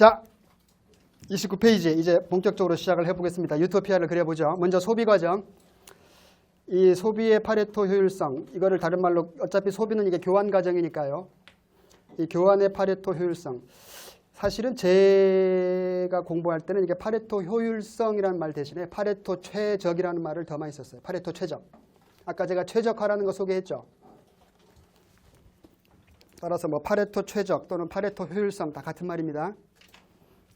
자, 29페이지 이제 본격적으로 시작을 해보겠습니다. 유토피아를 그려보죠. 먼저 소비 과정. 이 소비의 파레토 효율성 이거를 다른 말로 어차피 소비는 이게 교환 과정이니까요. 이 교환의 파레토 효율성. 사실은 제가 공부할 때는 이게 파레토 효율성이라는 말 대신에 파레토 최적이라는 말을 더 많이 썼어요. 파레토 최적. 아까 제가 최적화라는 거 소개했죠. 따라서 뭐 파레토 최적 또는 파레토 효율성 다 같은 말입니다.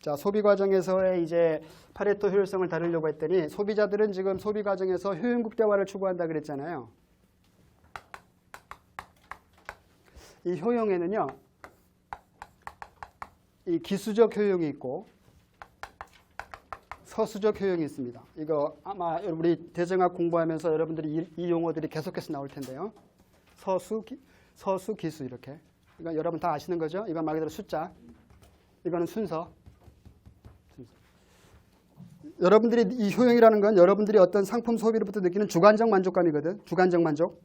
자, 소비 과정에서의 이제 파레토 효율성을 다루려고 했더니 소비자들은 지금 소비 과정에서 효용 극대화를 추구한다 그랬잖아요. 이 효용에는요. 이 기수적 효용이 있고 서수적 효용이 있습니다. 이거 아마 우리 대정학 공부하면서 여러분들이 이, 이 용어들이 계속해서 나올 텐데요. 서수, 기, 서수, 기수 이렇게. 이거 여러분 다 아시는 거죠? 이건 말 그대로 숫자. 이거는 순서. 여러분들이 이 효용이라는 건 여러분들이 어떤 상품 소비로부터 느끼는 주관적 만족감이거든. 주관적 만족.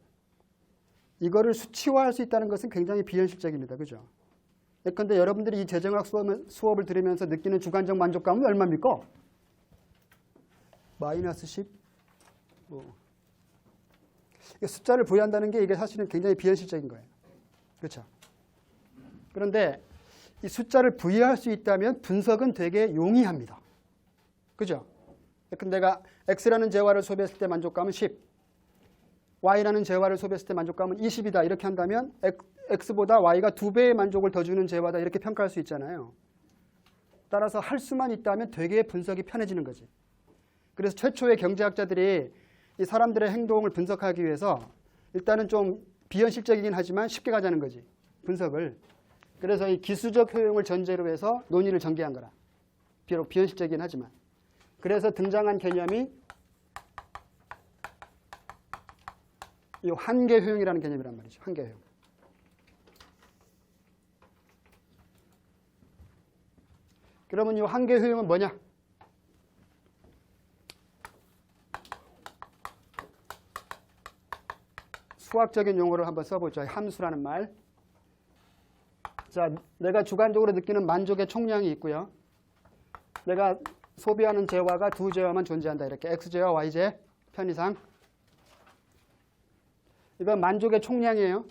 이거를 수치화할 수 있다는 것은 굉장히 비현실적입니다. 그죠? 예컨대 여러분들이 이 재정학 수업을, 들으면서 느끼는 주관적 만족감은 얼마입니까? 마이너스 10? 뭐. 숫자를 부여한다는 게 이게 사실은 굉장히 비현실적인 거예요. 그렇죠? 그런데 이 숫자를 부여할 수 있다면 분석은 되게 용이합니다. 그죠? 근데 내가 X라는 재화를 소비했을 때 만족감은 10, Y라는 재화를 소비했을 때 만족감은 20이다. 이렇게 한다면 X보다 Y가 두 배의 만족을 더 주는 재화다. 이렇게 평가할 수 있잖아요. 따라서 할 수만 있다면 되게 분석이 편해지는 거지. 그래서 최초의 경제학자들이 이 사람들의 행동을 분석하기 위해서 일단은 좀 비현실적이긴 하지만 쉽게 가자는 거지. 분석을. 그래서 이 기수적 효용을 전제로 해서 논의를 전개한 거라. 비록 비현실적이긴 하지만. 그래서 등장한 개념이 이 한계 효용이라는 개념이란 말이죠. 한계 효용. 그러면 이 한계 효용은 뭐냐? 수학적인 용어를 한번 써보죠. 함수라는 말. 자, 내가 주관적으로 느끼는 만족의 총량이 있고요. 내가 소비하는 재화가 두 재화만 존재한다. 이렇게 X재와 Y재 편의상. 이건 만족의 총량이에요.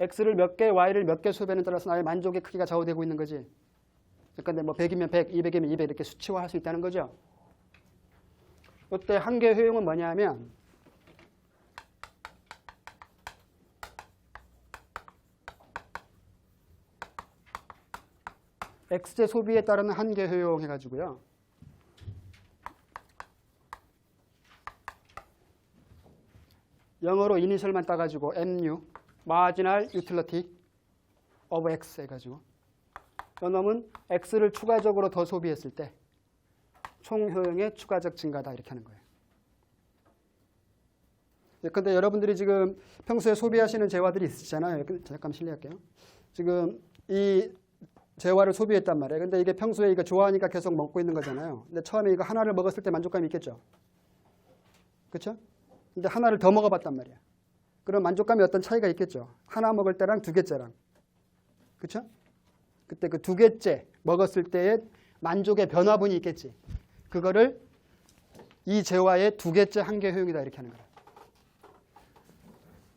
X를 몇 개, Y를 몇 개 소비하는 따라서 나의 만족의 크기가 좌우되고 있는 거지. 그러니까 뭐 100이면 100, 200이면 200 이렇게 수치화할 수 있다는 거죠. 이때 한계 효용은 뭐냐면 X제 소비에 따르는 한계 효용 해가지고요. 영어로 이니셜만 따가지고 MU, Marginal Utility of X 해가지고 이놈은 X를 추가적으로 더 소비했을 때 총 효용의 추가적 증가다 이렇게 하는 거예요. 근데 여러분들이 지금 평소에 소비하시는 재화들이 있으시잖아요. 잠깐 실례할게요. 지금 이 재화를 소비했단 말이에요. 근데 이게 평소에 이거 좋아하니까 계속 먹고 있는 거잖아요. 근데 처음에 이거 하나를 먹었을 때 만족감이 있겠죠. 그렇죠? 근데 하나를 더 먹어봤단 말이야. 그럼 만족감이 어떤 차이가 있겠죠. 하나 먹을 때랑 두 개째랑. 그렇죠? 그때 그 두 개째 먹었을 때의 만족의 변화분이 있겠지. 그거를 이 재화의 두 개째 한계 효용이다 이렇게 하는 거야.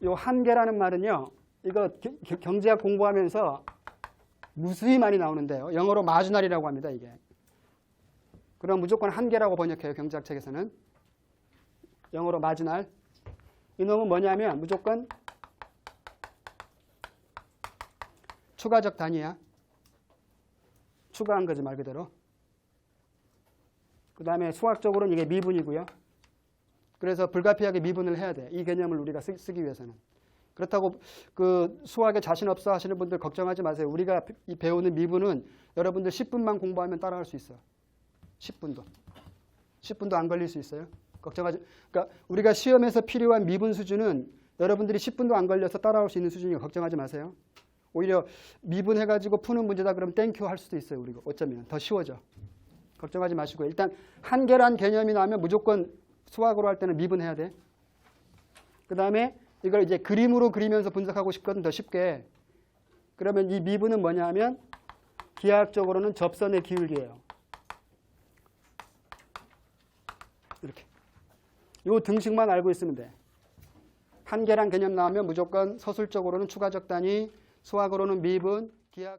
요 한계라는 말은요. 이거 겨- 경제학 공부하면서 무수히 많이 나오는데요. 영어로 마주날이라고 합니다. 이게. 그럼 무조건 한계라고 번역해요. 경제학 책에서는. 영어로 마지날. 이놈은 뭐냐면 무조건 추가적 단위야. 추가한 거지 말 그대로. 그 다음에 수학적으로는 이게 미분이고요. 그래서 불가피하게 미분을 해야 돼. 이 개념을 우리가 쓰, 기 위해서는. 그렇다고 그 수학에 자신 없어 하시는 분들 걱정하지 마세요. 우리가 이 배우는 미분은 여러분들 10분만 공부하면 따라할 수 있어. 10분도. 10분도 안 걸릴 수 있어요. 걱정하지. 그러니까 우리가 시험에서 필요한 미분 수준은 여러분들이 10분도 안 걸려서 따라올 수 있는 수준이고 걱정하지 마세요. 오히려 미분해가지고 푸는 문제다 그러면 땡큐 할 수도 있어요. 우리가 어쩌면 더 쉬워져. 걱정하지 마시고 일단 한계란 개념이 나오면 무조건 수학으로 할 때는 미분해야 돼. 그 다음에 이걸 이제 그림으로 그리면서 분석하고 싶거든 더 쉽게. 그러면 이 미분은 뭐냐 하면 기하학적으로는 접선의 기울기예요. 이렇게. 요 등식만 알고 있으면 돼. 한계란 개념 나오면 무조건 서술적으로는 추가적 단위, 수학으로는 미분, 기하